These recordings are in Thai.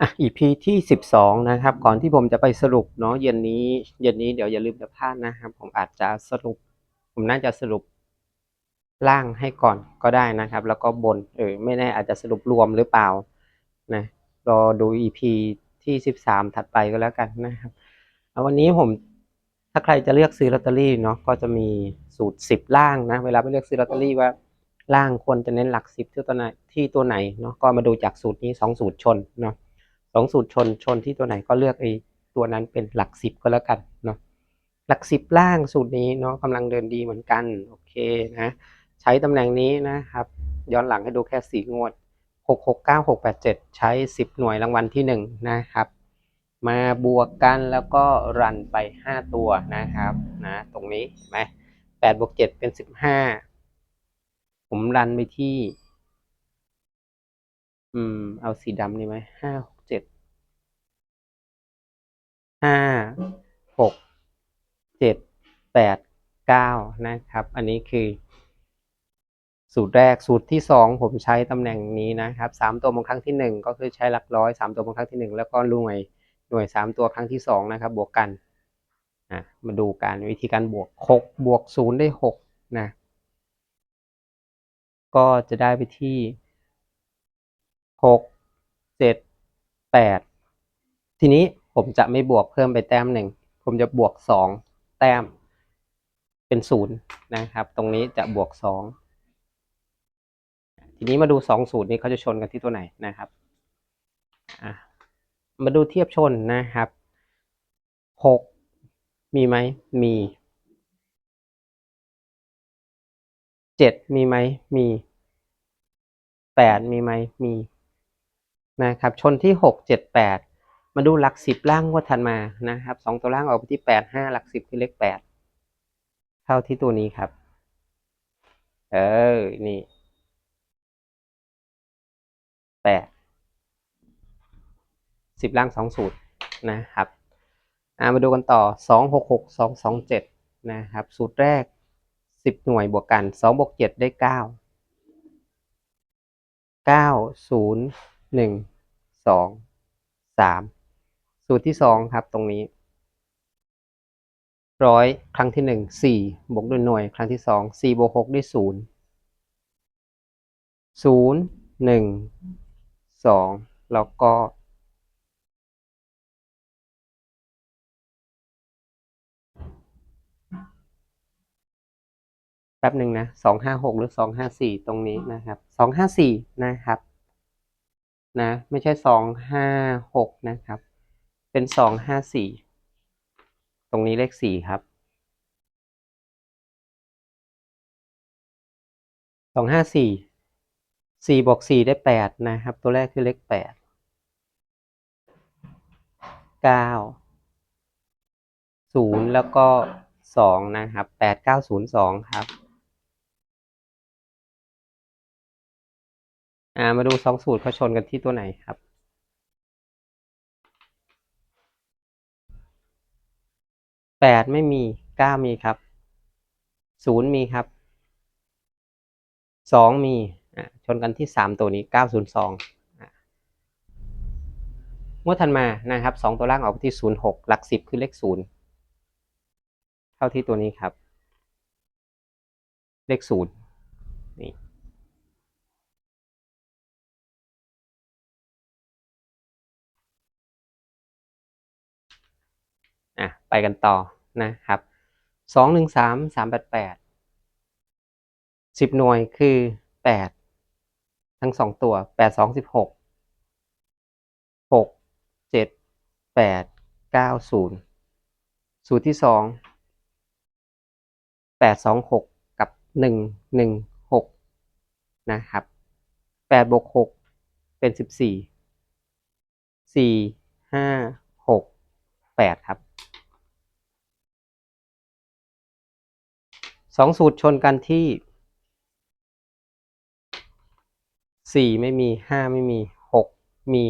อะ EP ที่สิบสองนะครับ ก่อนที่ผมจะไปสรุปเนาะเย็นนี้เย็นนี้เดี๋ยวอย่าลืมจะพลาดนะครับ ผมอาจจะสรุป ผมน่าจะสรุปล่างให้ก่อนก็ได้นะครับ แล้วก็บนเออไม่แน่อาจจะสรุปรวมหรือเปล่านะรอดู EP ที่สิบสามถัดไปก็แล้วกันนะครับวันนี้ผมถ้าใครจะเลือกซื้อลอตเตอรี่เนาะก็จะมีสูตรสิบล่างนะ เวลาไปเลือกซื้อลอตเตอรี่ว่าล่างควรจะเน้นหลักสิบที่ตัวไหนที่ตัวไหนเนาะก็มาดูจากสูตรนี้สองสูตรชนเนาะ สองสูตรชนชนที่ตัวไหนก็เลือกไอ้ตัวนั้นเป็นหลักสิบก็แล้วกันเนาะหลักสิบล่างสูตรนี้เนาะกำลังเดินดีเหมือนกันโอเคนะใช้ตำแหน่งนี้นะครับ ย้อนหลังให้ดูแค่สี่งวดหกหกเก้าหกแปดเจ็ดใช้สิบหน่วยรางวัลที่หนึ่งนะครับ มาบวกกันแล้วก็รันไปห้าตัวนะครับนะตรงนี้เห็นไหมแปดบวกเจ็ดเป็นสิบห้าผมรันไปที่ อืม เอาสีดำนี่ไหมห้าหก ห้าหกเจ็ดแปดเก้านะครับ อันนี้คือ สูตรแรกสูตรที่สองผมใช้ตำแหน่งนี้นะครับสามตัวบนครั้งที่หนึ่งก็คือใช้หลักร้อยสามตัวบนครั้งที่หนึ่งแล้วก็หน่วยหน่วยสามตัวครั้งที่สองนะครับ บวกกันอะมาดูการวิธีการบวกหกบวกศูนย์ได้หกนะก็จะได้ไปที่หกเจ็ดแปดทีนี้ ผมจะไม่บวกเพิ่มไปแต้มหนึ่ง ผมจะบวกสองแต้ม เป็นศูนย์นะครับ ตรงนี้จะบวกสองทีนี้มาดูสองสูตรนี้เขาจะชนกันที่ตัวไหนนะครับมาดูเทียบชนนะครับหกมีไหมมีเจ็ดมีไหมมีแปดมีไหมมีนะครับ ชนที่หกเจ็ดแปด มาดูหลักสิบล่างงวดถัดมานะครับสองตัวล่างออกไปที่แปดห้าหลักสิบคือเลขแปดเท่าที่ตัวนี้ครับ เออ นี่แปดสิบล่างสองสูตรนะครับามาดูกันต่อสองหกหกสองสองเจ็ดนะครับ สูตรแรกสิบหน่วยบวกกันสองบวกเจ็ดได้เก้าเก้าศูนย์หนึ่งสองสาม สูตรที่สองครับตรงนี้ร้อยครั้งที่หนึ่งสี่บวกด้วยหน่วย ครั้งที่สองสี่บวกหกได้ศูนย์ศูนย์หนึ่งสองแล้วก็แป๊บหนึ่งนะสองห้าหกหรือสองห้าสี่ตรงนี้นะครับสองห้าสี่นะครับ นะ ไม่ใช่สองห้าหกนะครับ เป็นสองห้าสี่ตรงนี้เลขสี่ครับสองห้าสี่สี่บวกสี่ได้แปดนะครับ ตัวแรกคือเลขแปดเก้าศูนย์แล้วก็สองนะครับแปดเก้าศูนย์สองครับอ่ามาดูสองสูตรเขาชนกันที่ตัวไหนครับ แปดไม่มีเก้ามีครับศูนย์มีครับสองมีชนกันที่สามตัวนี้เก้าศูนย์สองงวดถัดมานะครับสองตัวล่างออกไปที่ศูนย์หกหลักสิบคือเลขศูนย์เท่าที่ตัวนี้ครับ เลขศูนย์ อะไปกันต่อนะครับสองหนึ่งสามสามแปดแปดสิบหน่วยคือแปดทั้งสองตัวแปดสองสิบหกหกเจ็ดแปดเก้าศูนย์สูตรที่สองแปดสองหกกับหนึ่งหนึ่งหกนะครับแปดบวกหกเป็นสิบสี่สี่ห้าหกแปดครับ สองสูตรชนกันที่สี่ไม่มีห้าไม่มีหกมี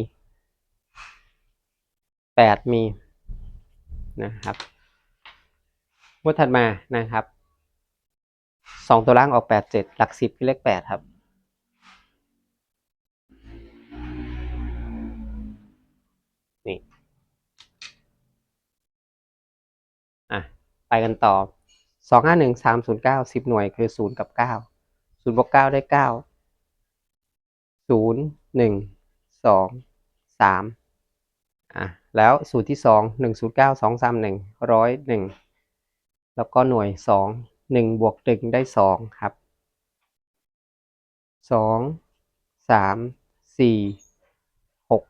แปดมีนะครับงวดถัดมานะครับสองตัวล่างออกแปดเจ็ดหลักสิบคือเลขแปดครับนี่อะไปกันต่อ สองห้าหนึ่งสามศูนย์เก้าสิบหน่วยคือศูนย์กับเก้าศูนย์บวกเก้าได้เก้าศูนย์หนึ่งสองสามอะแล้วสูตรที่สองหนึ่งศูนย์เก้าสองสามหนึ่งร้อยหนึ่งแล้วก็หน่วยสองหนึ่งบวกหนึ่งได้สองครับสองสามสี่หก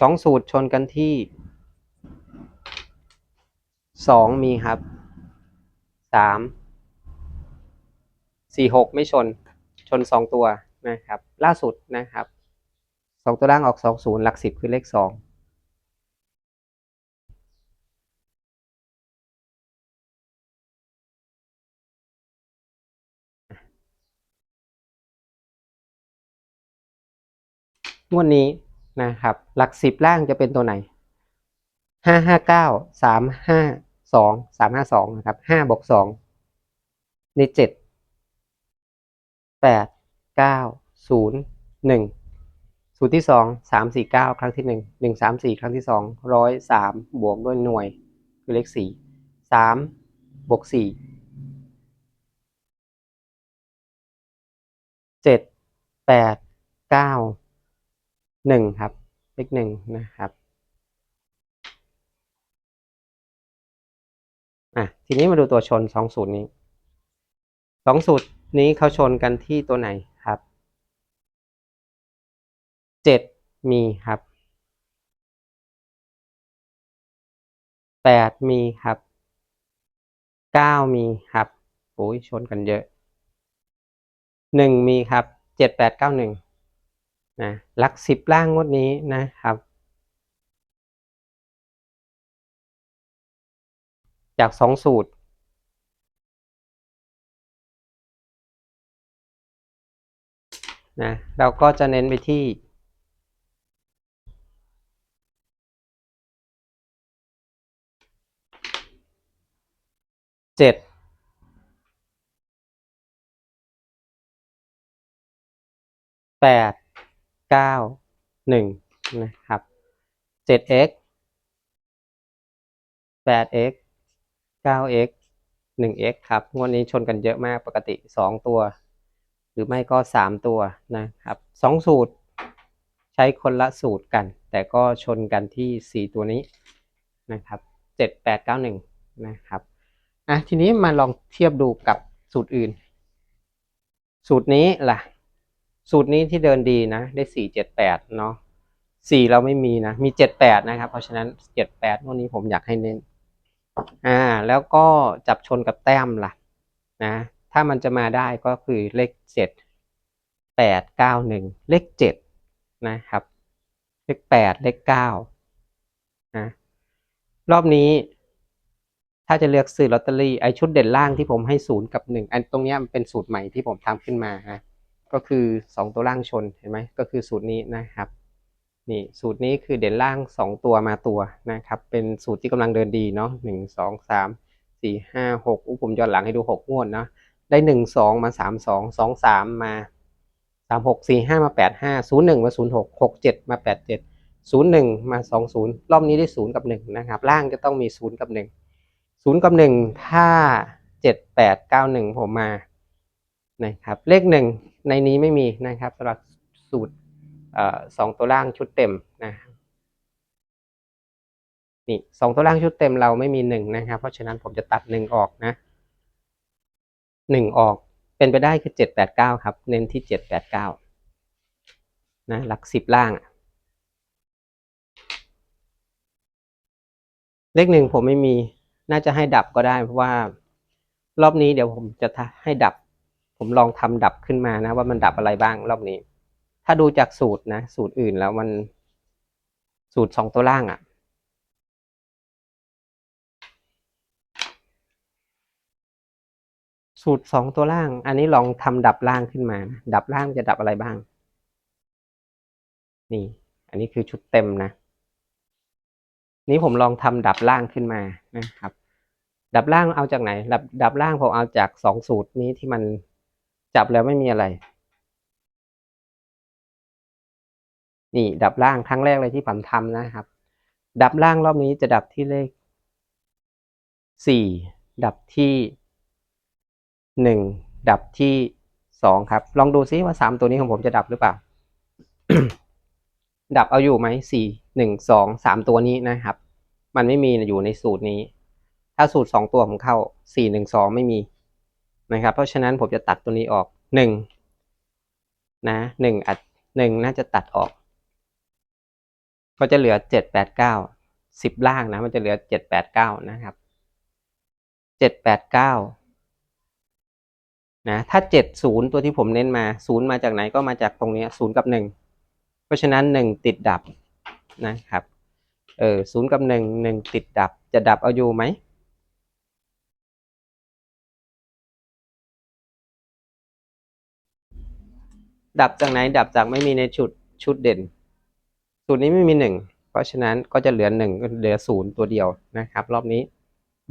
สองสูตรชนกันที่ สองมีครับสามสี่หกไม่ชน ชนสองตัวนะครับ ล่าสุดนะครับสองตัวล่างออกสองศูนย์หลักสิบคือเลขสองงวดนี้นะครับ หลักสิบล่างจะเป็นตัวไหน ห้าห้าเก้าสามห้าสองสามห้าสองนะครับห้าบวกสองนี่เจ็ดแปดเก้าศูนย์หนึ่งสูตรที่สองสามสี่เก้าครั้งที่หนึ่งหนึ่งสามสี่ครั้งที่สองร้อยสามบวกด้วยหน่วยคือเลขสี่สามบวกสี่เจ็ดแปดเก้าหนึ่งครับ เลขหนึ่งนะครับ อะทีนี้มาดูตัวชนสองสูตรนี้สองสูตรนี้เขาชนกันที่ตัวไหนครับเจ็ดมีครับแปดมีครับเก้ามีครับโอ้ยชนกันเยอะหนึ่งมีครับเจ็ดแปดเก้าหนึ่งนะหลักสิบล่างงวดนี้นะครับ จากสองสูตรนะเราก็จะเน้นไปที่ เจ็ดแปดเก้าหนึ่งนะครับเจ็ด x แปด x เก้า x หนึ่ง x ครับ งวดนี้ชนกันเยอะมากปกติสองตัว หรือไม่ก็สามตัวนะครับสองสูตร ใช้คนละสูตรกัน แต่ก็ชนกันที่สี่ตัวนี้นะครับเจ็ดแปดเก้าหนึ่งนะครับอะทีนี้มาลองเทียบดูกับสูตรอื่น สูตรนี้ล่ะ สูตรนี้ที่เดินดีนะ ได้สี่เนาะสี่เราไม่มีนะ มีเจ็ดแปดนะครับ เพราะฉะนั้นเจ็ดแปดวันนี้ผมอยากให้เน้น อ่าแล้วก็จับชนกับแต้มล่ะนะถ้ามันจะมาได้ก็คือเลขเจ็ดแปดเก้าหนึ่งเลขเจ็ดนะครับ เลขแปดเลขเก้านะรอบนี้ ถ้าจะเลือกซื้อลอตเตอรี่ไอชุดเด่นล่างที่ผมให้ศูนย์กับหนึ่งอันตรงเนี้ยมันเป็นสูตรใหม่ที่ผมทำขึ้นมานะก็คือสองตัวล่างชนเห็นไหมก็คือสูตรนี้นะครับ นี่สูตรนี้คือเด่นล่างสองตัวมาตัวนะครับ เป็นสูตรที่กำลังเดินดีเนาะหนึ่งสองสามสี่ห้าหกอุ้ผมย้อนหลังให้ดูหกงวดเนาะได้หนึ่งสองมาสามสองสองสามมาสามหกสี่ห้ามาแปดห้าศูนย์หนึ่งมาศูนย์หกหกเจ็ดมาแปดเจ็ดศูนย์หนึ่งมาสองศูนย์รอบนี้ได้ศูนย์กับหนึ่งนะครับ ล่างจะต้องมีศูนย์กับหนึ่งศูนย์กับหนึ่งถ้าเจ็ดแปดเก้าหนึ่งผมมานะครับเลขหนึ่งในนี้ไม่มีนะครับสำหรับสูตร สองตัวล่างชุดเต็มนะนี่สองตัวล่างชุดเต็มเราไม่มีหนึ่งนะครับ เพราะฉะนั้นผมจะตัดหนึ่งออกนะหนึ่งออกเป็นไปได้คือเจ็ดแปดเก้าครับ เน้นที่เจ็ดแปดเก้านะหลักสิบล่าง เลขหนึ่งผมไม่มีน่าจะให้ดับก็ได้ เพราะว่ารอบนี้เดี๋ยวผมจะให้ดับ ผมลองทำดับขึ้นมานะ ว่ามันดับอะไรบ้างรอบนี้ ถ้าดูจากสูตรนะ สูตรอื่นแล้วมันสูตรสองตัวล่างอะ่ะ สูตรสองตัวล่าง อันนี้ลองทำดับล่างขึ้นมานะดับล่างจะดับอะไรบ้าง นี่ อันนี้คือชุดเต็มนะ นี้ผมลองทำดับล่างขึ้นมานะครับ ดับล่างเอาจากไหน ดับดับล่างผมเอาจากสองสูตรนี้ที่มันจับแล้วไม่มีอะไร นี่ดับล่างครั้งแรกเลยที่ผมทำนะครับ ดับล่างรอบนี้จะดับที่เลขสี่ดับที่หนึ่งดับที่สองครับ ลองดูซิว่าสามตัวนี้ของผมจะดับหรือเปล่า ดับเอาอยู่ไหมสี่หนึ่งสองสามตัวนี้นะครับ มันไม่มีอยู่ในสูตรนี้ ถ้าสูตรสองตัวผมเข้าสี่หนึ่งสองไม่มีนะครับ เพราะฉะนั้นผมจะตัดตัวนี้ออกหนึ่งนะหนึ่งอัดหนึ่งน่าจะตัดออก ก็จะเหลือเจ็ดแปดเก้าสิบล่างนะ มันจะเหลือเจ็ดแปดเก้านะครับเจ็ดแปดเก้านะถ้าเจ็ดศูนย์ตัวที่ผมเน้นมาศูนย์มาจากไหนก็มาจากตรงนี้ศูนย์กับหนึ่งเพราะฉะนั้นหนึ่งติดดับนะครับเออศูนย์กับหนึ่งหนึ่งติดดับจะดับเอาอยู่ไหมดับจากไหนดับจากไม่มีในชุดชุดเด่น สูตรนี้ไม่มีหนึ่งเพราะฉะนั้นก็จะเหลือหนึ่งก็เหลือศูนย์ตัวเดียวนะครับ รอบนี้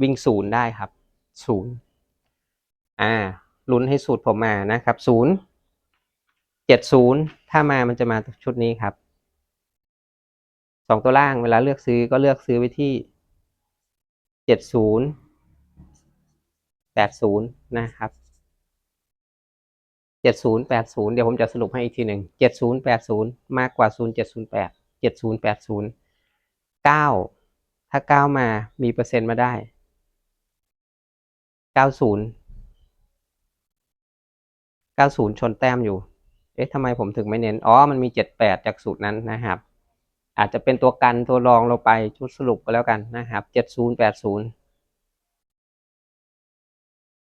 วิ่งศูนย์ได้ครับศูนย์อ่าลุ้นให้สูตรผมมานะครับศูนย์เจ็ดศูนย์ถ้ามามันจะมาชุดนี้ครับสองตัวล่างเวลาเลือกซื้อก็เลือกซื้อไว้ที่เจ็ดศูนย์แปดศูนย์นะครับเจ็ดศูนย์แปดศูนย์เดี๋ยวผมจะสรุปให้อีกทีหนึ่งเจ็ดศูนย์แปดศูนย์มากกว่าศูนย์เจ็ดศูนย์แปด เจ็ดศูนย์แปดศูนย์เก้าถ้าเก้ามามีเปอร์เซ็นต์มาได้เก้าศูนย์เก้าศูนย์ชนแต้มอยู่ เอ๊ะทำไมผมถึงไม่เน้น อ๋อ มันมีเจ็ดแปดจากสูตรนั้นนะครับ อาจจะเป็นตัวกันตัวรองเราไปชุดสรุปก็แล้วกันนะครับเจ็ดศูนย์แปดศูนย์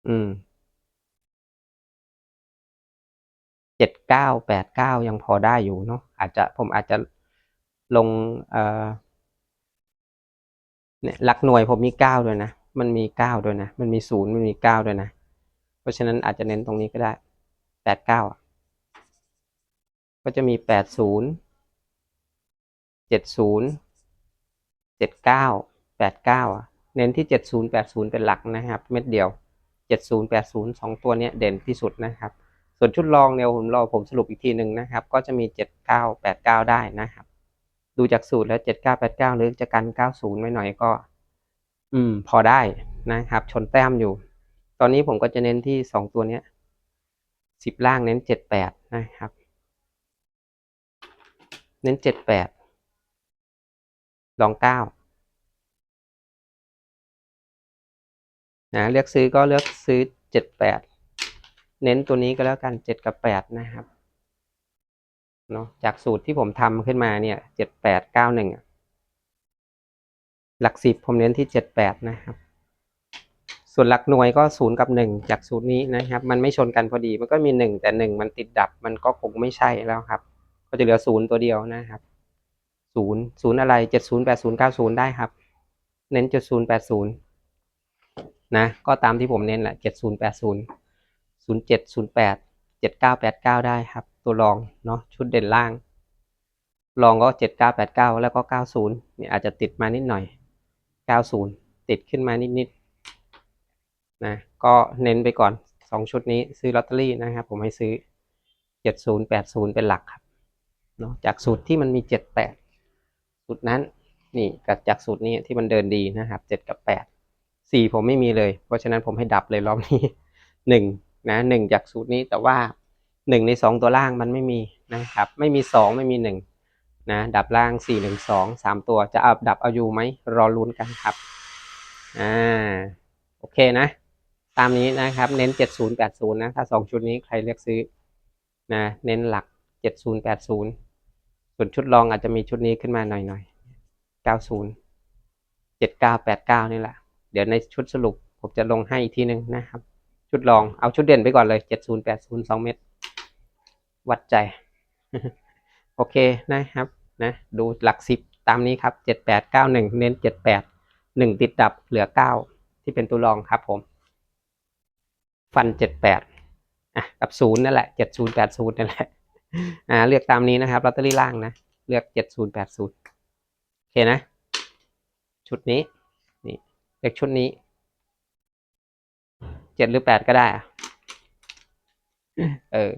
อืมเจ็ดเก้าแปดเก้ายังพอได้อยู่เนาะอาจจะผมอาจจะ ลงเนี่ยหลักหน่วยผมมีเก้าด้วยนะ มันมีเก้าด้วยนะ มันมีศูนย์มันมีเก้าด้วยนะ เพราะฉะนั้นอาจจะเน้นตรงนี้ก็ได้แปดเก้าก็จะมีแปดศูนย์เจ็ดศูนย์เจ็ดเก้าแปดเก้าเน้นที่เจ็ดศูนย์แปดศูนย์เป็นหลักนะครับ เม็ดเดียวเจ็ดศูนย์แปดศูนย์สองตัวเนี้ยเด่นที่สุดนะครับ ส่วนชุดรองเนี่ยผมรอผมสรุปอีกทีหนึ่งนะครับ ก็จะมีเจ็ดเก้าแปดเก้าได้นะครับ ดูจากสูตรแล้วเจ็ดเก้าแปดเก้าหรือจะกันเก้าศูนย์ไว้หน่อยก็ อืม พอได้นะครับ ชนแต้มอยู่ ตอนนี้ผมก็จะเน้นที่สองตัวเนี้ยสิบล่างเน้นเจ็ดแปดนะครับ เน้นเจ็ดแปดลองเก้านะเลือกซื้อก็เลือกซื้อเจ็ดแปดเน้นตัวนี้ก็แล้วกันเจ็ดกับแปดนะครับ เนาะจากสูตรที่ผมทำขึ้นมาเนี่ยเจ็ดแปดเก้าหนึ่งหลักสิบผมเน้นที่เจ็ดแปดนะครับ ส่วนหลักหน่วยก็ศูนย์กับหนึ่งจากสูตรนี้นะครับ มันไม่ชนกันพอดีมันก็มีหนึ่งแต่หนึ่งมันติดดับมันก็คงไม่ใช่แล้วครับ ก็จะเหลือศูนย์ตัวเดียวนะครับศูนย์ศูนย์อะไรเจ็ดศูนย์แปดศูนย์เก้าศูนย์ได้ครับ เน้นเจ็ดศูนย์แปดศูนย์นะก็ตามที่ผมเน้นแหละเจ็ดศูนย์แปดศูนย์ศูนย์เจ็ดศูนย์แปด เจ็ดเก้าแปดเก้าได้ครับ ตัวรองเนาะชุดเด่นล่าง รองก็เจ็ดเก้าแปดเก้าแล้วก็เก้าศูนย์เนี่ยอาจจะติดมานิดหน่อยเก้าศูนย์ติดขึ้นมานิดนิดนะก็เน้นไปก่อนสองชุดนี้ซื้อลอตเตอรี่นะครับ ผมให้ซื้อเจ็ดศูนย์แปดศูนย์เป็นหลักครับเนาะจากสูตรที่มันมีเจ็ดแปดสูตรนั้นนี่กับจากสูตรนี้ที่มันเดินดีนะครับเจ็ดกับแปดสี่ผมไม่มีเลย เพราะฉะนั้นผมให้ดับเลยรอบนี้หนึ่ง นะหนึ่งจากสูตรนี้แต่ว่าหนึ่งในสองตัวล่างมันไม่มีนะครับ ไม่มีสองไม่มีหนึ่งนะดับล่างสี่หนึ่งสองสามตัวจะเอาดับเอาอยู่ไหมรอลุ้นกันครับอ่าโอเคนะ ตามนี้นะครับเน้นเจ็ดศูนย์แปดศูนย์นะถ้าสองชุดนี้ใครเลือกซื้อนะเน้นหลักเจ็ดศูนย์แปดศูนย์ส่วนชุดรองอาจจะมีชุดนี้ขึ้นมาหน่อยหน่อยเก้าศูนย์เจ็ดเก้าแปดเก้านี่แหละ เดี๋ยวในชุดสรุปผมจะลงให้อีกทีหนึ่งนะครับ ชุดรองเอาชุดเด่นไปก่อนเลยเจ็ดศูนย์แปดศูนย์สองเม็ดวัดใจ โอเคนะครับนะดูหลักสิบตามนี้ครับเจ็ดแปดเก้าหนึ่งเน้นเจ็ดแปดหนึ่งติดดับเหลือเก้าที่เป็นตัวรองครับผม ฟันเจ็ดแปดอะกับศูนย์นั่นแหละเจ็ดศูนย์แปดศูนย์นั่นแหละอ่าเลือกตามนี้นะครับลอตเตอรี่ล่างนะ เลือกเจ็ดศูนย์แปดศูนย์โอเคนะ ชุดนี้นี่เลือกชุดนี้ เจ็ดหรือแปดก็ได้อะเออ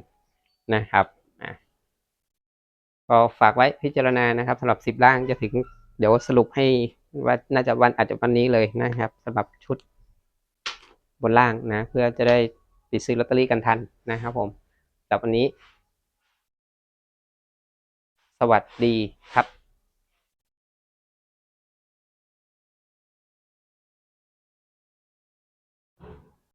นะครับก็ฝากไว้พิจารณานะครับสำหรับสิบล่างจะถึง เดี๋ยวสรุปให้ว่าน่าจะวันอาจจะวันนี้เลยนะครับสำหรับชุดบนล่างนะ เพื่อจะได้ไปซื้อลอตเตอรี่กันทันนะครับผมสำหรับวันนี้ สวัสดีครับ